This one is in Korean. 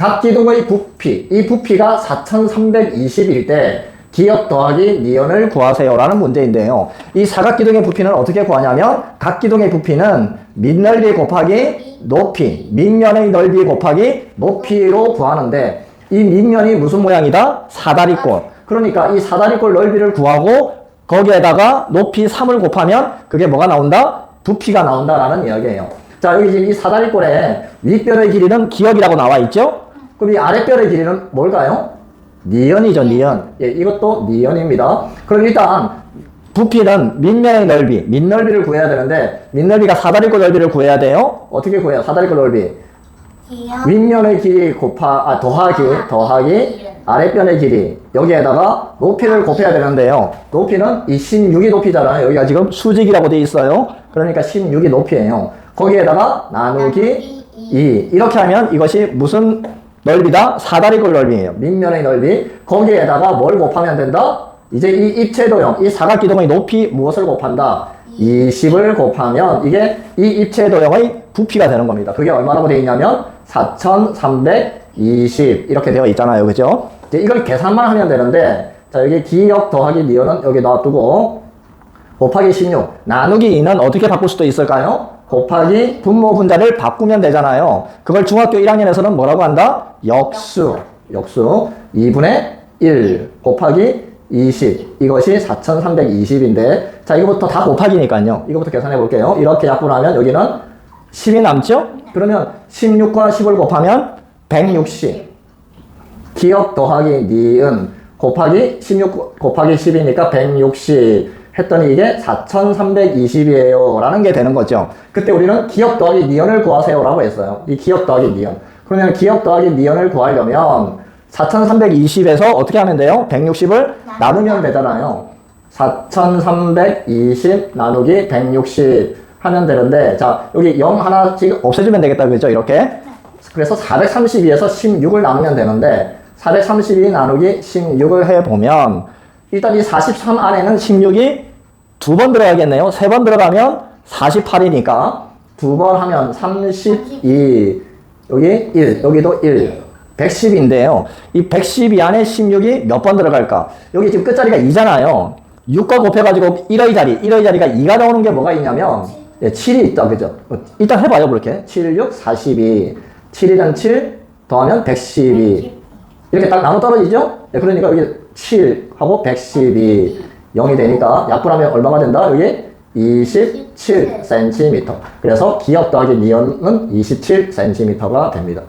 각 기둥의 부피, 이 부피가 4320일 때 기역 더하기 니은을 구하세요 라는 문제인데요. 이 사각 기둥의 부피는 어떻게 구하냐면 각 기둥의 부피는 밑넓이 곱하기 높이, 밑면의 넓이 곱하기 높이로 구하는데 이 밑면이 무슨 모양이다? 사다리꼴. 그러니까 이 사다리꼴 넓이를 구하고 거기에다가 높이 3을 곱하면 그게 뭐가 나온다? 부피가 나온다라는 이야기예요. 자, 여기 지금 이 사다리꼴에 윗변의 길이는 기역이라고 나와 있죠? 그럼 이 아랫변의 길이는 뭘까요? 니은이죠, 니은. 예, 이것도 니은입니다. 그럼 일단 부피는 밑면의 넓이, 밑넓이를 구해야 되는데 밑넓이가 사다리꼴 넓이를 구해야 돼요. 어떻게 구해요? 사다리꼴 넓이. 윗면의 길이 곱하 아 더하기 더하기 아랫변의 길이 여기에다가 높이를 곱해야 되는데요. 높이는 이 16이 높이잖아요. 여기가 지금 수직이라고 돼 있어요. 그러니까 16이 높이에요. 거기에다가 나누기 2 이렇게 하면 이것이 무슨 넓이다? 사다리꼴 넓이에요. 밑면의 넓이. 거기에다가 뭘 곱하면 된다? 이제 이 입체도형, 이 사각기둥의 높이 무엇을 곱한다? 20을 곱하면 이게 이 입체도형의 부피가 되는 겁니다. 그게 얼마라고 되어 있냐면 4320 이렇게 되어 있잖아요. 그죠? 이걸 계산만 하면 되는데 자, 여기 기역 더하기 니은은 여기 놔두고 곱하기 16 나누기 2는 어떻게 바꿀 수도 있을까요? 곱하기 분모 분자를 바꾸면 되잖아요. 그걸 중학교 1학년에서는 뭐라고 한다? 역수. 역수 2분의 1 곱하기 20 이것이 4320인데 자 이거부터 다 곱하기니까요. 이거부터 계산해 볼게요. 이렇게 약분하면 여기는 10이 남죠? 그러면 16과 10을 곱하면 160 기억 더하기 니은 곱하기 16 곱하기 10이니까 160 했더니 이게 4320이에요 라는 게 되는 거죠. 그때 우리는 기억 더하기 니은을 구하세요 라고 했어요. 이 기억 더하기 니은 그러면 기억 더하기 니은을 구하려면 4320에서 어떻게 하면 돼요? 160을 나누면 되잖아요. 4320 나누기 160 하면 되는데 자 여기 0 하나씩 없애주면 되겠다. 그죠? 이렇게. 그래서 432에서 16을 나누면 되는데 432 나누기 16을 해보면 일단 이 43 안에는 16이 두 번 들어가겠네요. 세 번 들어가면 48이니까 두 번 하면 32 여기 1 여기도 1 110인데요. 이 112 안에 16이 몇 번 들어갈까? 여기 지금 끝자리가 2잖아요. 6과 곱해가지고 1의 자리, 1의 자리가 2가 나오는 게 뭐가 있냐면 예, 7이 있다, 그죠? 어, 일단 해봐요, 그렇게. 7, 6, 42. 7이랑 7 더하면 112. 이렇게 딱 나눠 떨어지죠? 예, 그러니까 여기 7하고 112. 0이 되니까 약분하면 얼마가 된다? 여기 27cm. 그래서 기억 더하기 니은은 27cm가 됩니다.